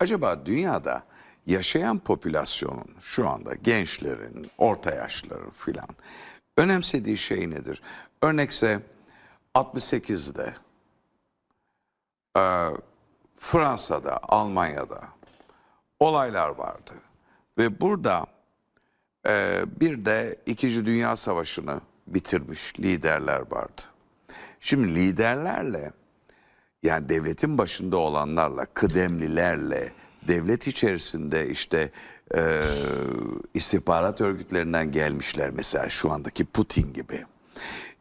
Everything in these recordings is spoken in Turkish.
acaba dünyada yaşayan popülasyonun şu anda gençlerin, orta yaşlıların filan önemsediği şey nedir? Örnekse 68'de e, Fransa'da, Almanya'da olaylar vardı. Ve burada e, bir de İkinci Dünya Savaşı'nı bitirmiş liderler vardı. Şimdi liderlerle yani devletin başında olanlarla, kıdemlilerle, devlet içerisinde işte e, istihbarat örgütlerinden gelmişler mesela şu andaki Putin gibi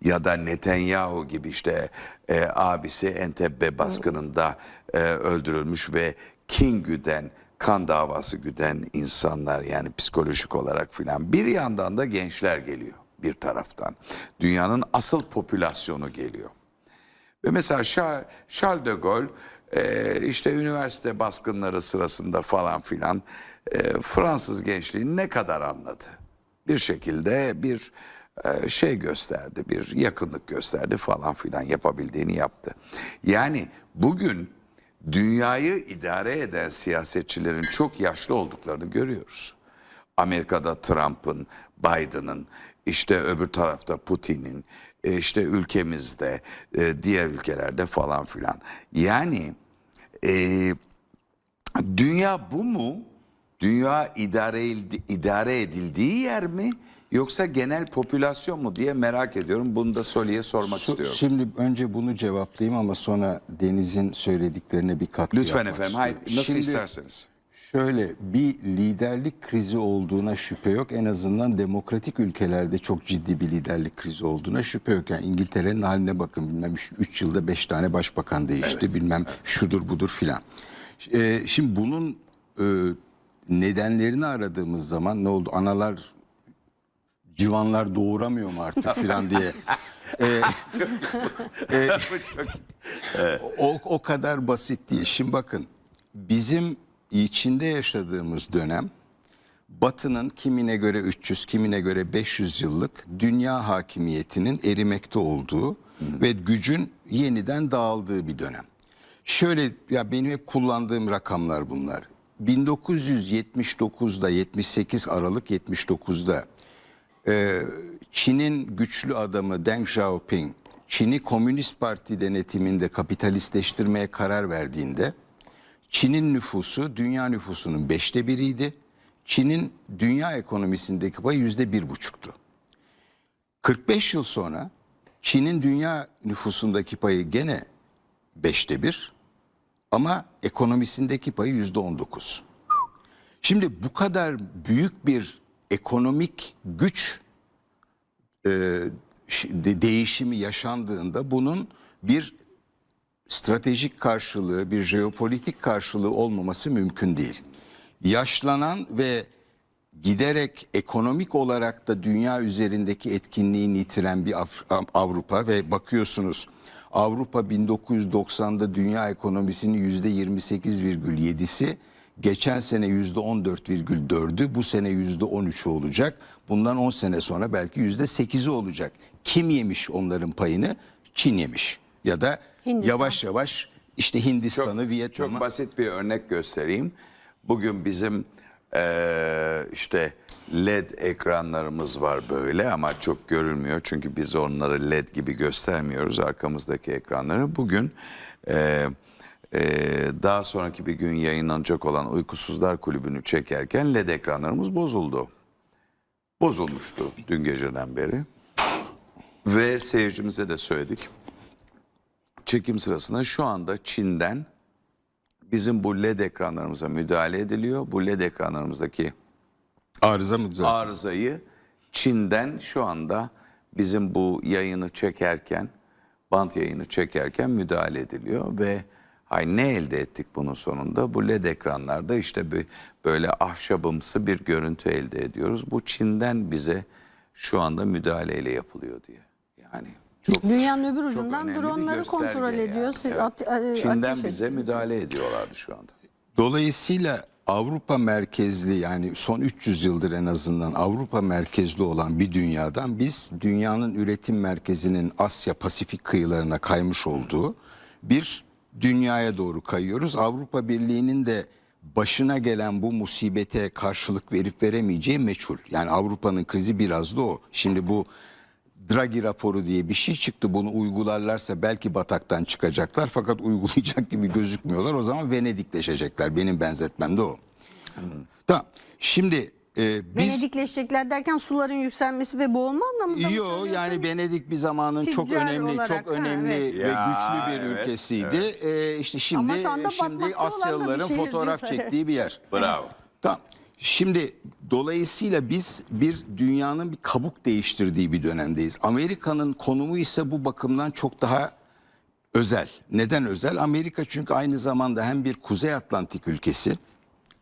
ya da Netanyahu gibi işte e, abisi Entebbe baskınında e, öldürülmüş ve kin güden, kan davası güden insanlar yani psikolojik olarak filan. Bir yandan da gençler geliyor bir taraftan. Dünyanın asıl popülasyonu geliyor. Ve mesela Charles, de Gaulle e, işte üniversite baskınları sırasında falan filan e, Fransız gençliğini ne kadar anladı? Bir şekilde bir e, şey gösterdi, bir yakınlık gösterdi falan filan yapabildiğini yaptı. Yani bugün dünyayı idare eden siyasetçilerin çok yaşlı olduklarını görüyoruz. Amerika'da Trump'ın, Biden'ın, işte öbür tarafta Putin'in, e, işte ülkemizde, e, diğer ülkelerde falan filan. Yani e, dünya bu mu? Dünya idare, edildi- idare edildiği yer mi? Yoksa genel popülasyon mu diye merak ediyorum. Bunu da Soli'ye sormak Su- istiyorum. Şimdi önce bunu cevaplayayım ama sonra Deniz'in söylediklerine bir katkı Lütfen efendim. Hayır, nasıl Şimdi isterseniz. Şöyle bir liderlik krizi olduğuna şüphe yok. En azından demokratik ülkelerde çok ciddi bir liderlik krizi olduğuna şüphe yok. Yani İngiltere'nin haline bakın bilmem 3 yılda 5 tane başbakan değişti bilmem şudur budur filan. Ee, şimdi bunun e, nedenlerini aradığımız zaman ne oldu? Analar civanlar doğuramıyor mu artık filan diye. Ee, e, o, o kadar basit değil. Şimdi bakın bizim içinde yaşadığımız dönem Batı'nın kimine göre 300, kimine göre 500 yıllık dünya hakimiyetinin erimekte olduğu ve gücün yeniden dağıldığı bir dönem. Şöyle ya benim hep kullandığım rakamlar bunlar. 1979'da 78 Aralık 79'da ee, Çin'in güçlü adamı Deng Xiaoping, Çin'i Komünist Parti denetiminde kapitalistleştirmeye karar verdiğinde, Çin'in nüfusu dünya nüfusunun beşte biriydi. Çin'in dünya ekonomisindeki payı yüzde bir buçuktu. 45 yıl sonra Çin'in dünya nüfusundaki payı gene beşte bir ama ekonomisindeki payı yüzde on dokuz. Şimdi bu kadar büyük bir ekonomik güç e, değişimi yaşandığında bunun bir stratejik karşılığı, bir jeopolitik karşılığı olmaması mümkün değil. Yaşlanan ve giderek ekonomik olarak da dünya üzerindeki etkinliğini yitiren bir Avrupa ve bakıyorsunuz Avrupa 1990'da dünya ekonomisinin %28,7'si geçen sene %14,4'ü bu sene %13'ü olacak. Bundan 10 sene sonra belki %8'i olacak. Kim yemiş onların payını? Çin yemiş. Ya da Hindistan. yavaş yavaş işte Hindistan'ı, Vietnam'ı Çok basit bir örnek göstereyim. Bugün bizim eee, işte LED ekranlarımız var böyle ama çok görülmüyor. Çünkü biz onları LED gibi göstermiyoruz arkamızdaki ekranları. Bugün eee, eee, daha sonraki bir gün yayınlanacak olan Uykusuzlar Kulübü'nü çekerken LED ekranlarımız bozuldu. Bozulmuştu dün geceden beri. Ve seyircimize de söyledik. Çekim sırasında şu anda Çin'den bizim bu LED ekranlarımıza müdahale ediliyor. Bu LED ekranlarımızdaki arıza mı düzeltiyor? arızayı Çin'den şu anda bizim bu yayını çekerken, bant yayını çekerken müdahale ediliyor ve hay ne elde ettik bunun sonunda? Bu LED ekranlarda işte bir böyle ahşabımsı bir görüntü elde ediyoruz. Bu Çin'den bize şu anda müdahaleyle yapılıyor diye. Yani çok Dünyanın öbür ucundan önemli bir dronları gösterge kontrol yani. ediyor. Evet. At- e, Çin'den ateş bize ediyor. müdahale ediyorlardı şu anda. Dolayısıyla Avrupa merkezli yani son 300 yıldır en azından Avrupa merkezli olan bir dünyadan biz dünyanın üretim merkezinin Asya Pasifik kıyılarına kaymış olduğu bir dünyaya doğru kayıyoruz. Avrupa Birliği'nin de başına gelen bu musibete karşılık verip veremeyeceği meçhul. Yani Avrupa'nın krizi biraz da o. Şimdi bu Draghi raporu diye bir şey çıktı. Bunu uygularlarsa belki bataktan çıkacaklar fakat uygulayacak gibi gözükmüyorlar. O zaman Venedikleşecekler. Benim benzetmem de o. Tamam. Şimdi e, biz Venedikleşecekler derken suların yükselmesi ve boğulma anlamında mı Yo söylüyorsun? yani Venedik bir zamanın çok Ticari önemli olarak, çok ha, önemli evet. ve Ya, güçlü bir evet, ülkesiydi. Ee, işte şimdi şimdi Asyalıların şehir fotoğraf çektiği bir yer. Bravo. Tamam. Şimdi dolayısıyla biz bir dünyanın bir kabuk değiştirdiği bir dönemdeyiz. Amerika'nın konumu ise bu bakımdan çok daha özel. Neden özel? Amerika çünkü aynı zamanda hem bir Kuzey Atlantik ülkesi,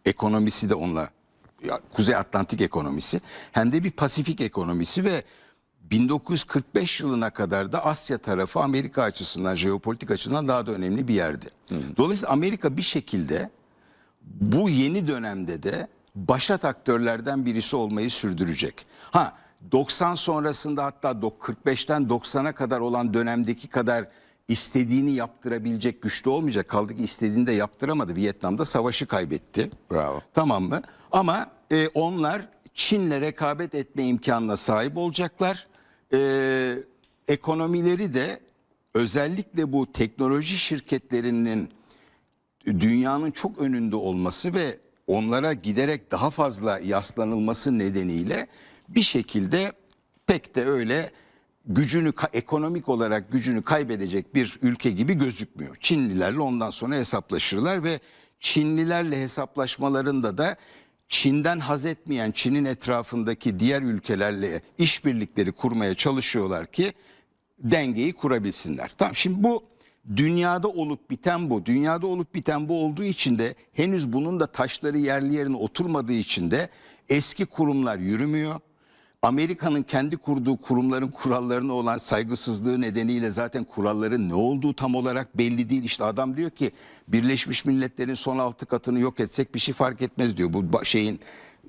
ekonomisi de onunla ya, Kuzey Atlantik ekonomisi hem de bir Pasifik ekonomisi ve 1945 yılına kadar da Asya tarafı Amerika açısından, jeopolitik açıdan daha da önemli bir yerdi. Dolayısıyla Amerika bir şekilde bu yeni dönemde de başat aktörlerden birisi olmayı sürdürecek. Ha 90 sonrasında hatta dok- 45'ten 90'a kadar olan dönemdeki kadar istediğini yaptırabilecek güçlü olmayacak. Kaldı ki istediğini de yaptıramadı. Vietnam'da savaşı kaybetti. Bravo. Tamam mı? Ama e, onlar Çin'le rekabet etme imkanına sahip olacaklar. E, ekonomileri de özellikle bu teknoloji şirketlerinin dünyanın çok önünde olması ve onlara giderek daha fazla yaslanılması nedeniyle bir şekilde pek de öyle gücünü ekonomik olarak gücünü kaybedecek bir ülke gibi gözükmüyor. Çinlilerle ondan sonra hesaplaşırlar ve Çinlilerle hesaplaşmalarında da Çin'den haz etmeyen Çin'in etrafındaki diğer ülkelerle işbirlikleri kurmaya çalışıyorlar ki dengeyi kurabilsinler. Tamam şimdi bu dünyada olup biten bu. Dünyada olup biten bu olduğu için de henüz bunun da taşları yerli yerine oturmadığı için de eski kurumlar yürümüyor. Amerika'nın kendi kurduğu kurumların kurallarına olan saygısızlığı nedeniyle zaten kuralların ne olduğu tam olarak belli değil. İşte adam diyor ki Birleşmiş Milletler'in son altı katını yok etsek bir şey fark etmez diyor. Bu şeyin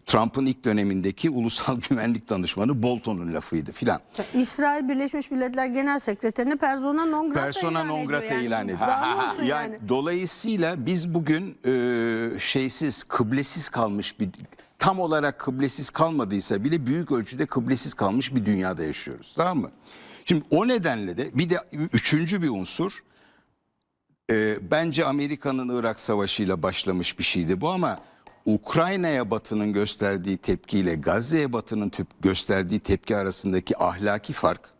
Trump'ın ilk dönemindeki ulusal güvenlik danışmanı Bolton'un lafıydı filan. İsrail Birleşmiş Milletler Genel Sekreterini persona non grata Persona ilan non ediyor grata yani. ilan ediyor. Daha yani, yani? dolayısıyla biz bugün e, şeysiz, kıblesiz kalmış bir tam olarak kıblesiz kalmadıysa bile büyük ölçüde kıblesiz kalmış bir dünyada yaşıyoruz. Tamam mı? Şimdi o nedenle de bir de üçüncü bir unsur e, bence Amerika'nın Irak Savaşı'yla başlamış bir şeydi bu ama Ukrayna'ya Batı'nın gösterdiği tepkiyle Gazze'ye Batı'nın tüp- gösterdiği tepki arasındaki ahlaki fark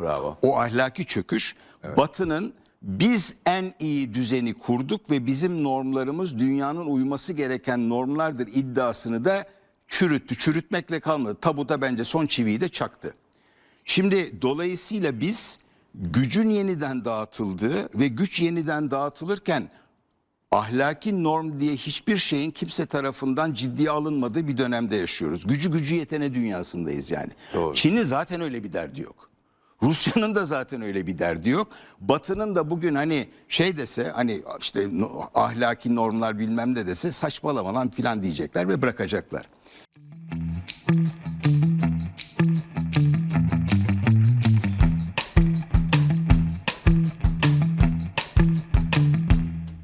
Bravo. o ahlaki çöküş Batı'nın biz en iyi düzeni kurduk ve bizim normlarımız dünyanın uyması gereken normlardır iddiasını da çürüttü. Çürütmekle kalmadı. Tabuta bence son çiviyi de çaktı. Şimdi dolayısıyla biz gücün yeniden dağıtıldığı ve güç yeniden dağıtılırken ahlaki norm diye hiçbir şeyin kimse tarafından ciddiye alınmadığı bir dönemde yaşıyoruz. Gücü gücü yetene dünyasındayız yani. Doğru. Çin'in zaten öyle bir derdi yok. Rusya'nın da zaten öyle bir derdi yok. Batı'nın da bugün hani şey dese hani işte ahlaki normlar bilmem ne dese saçmalama lan filan diyecekler ve bırakacaklar.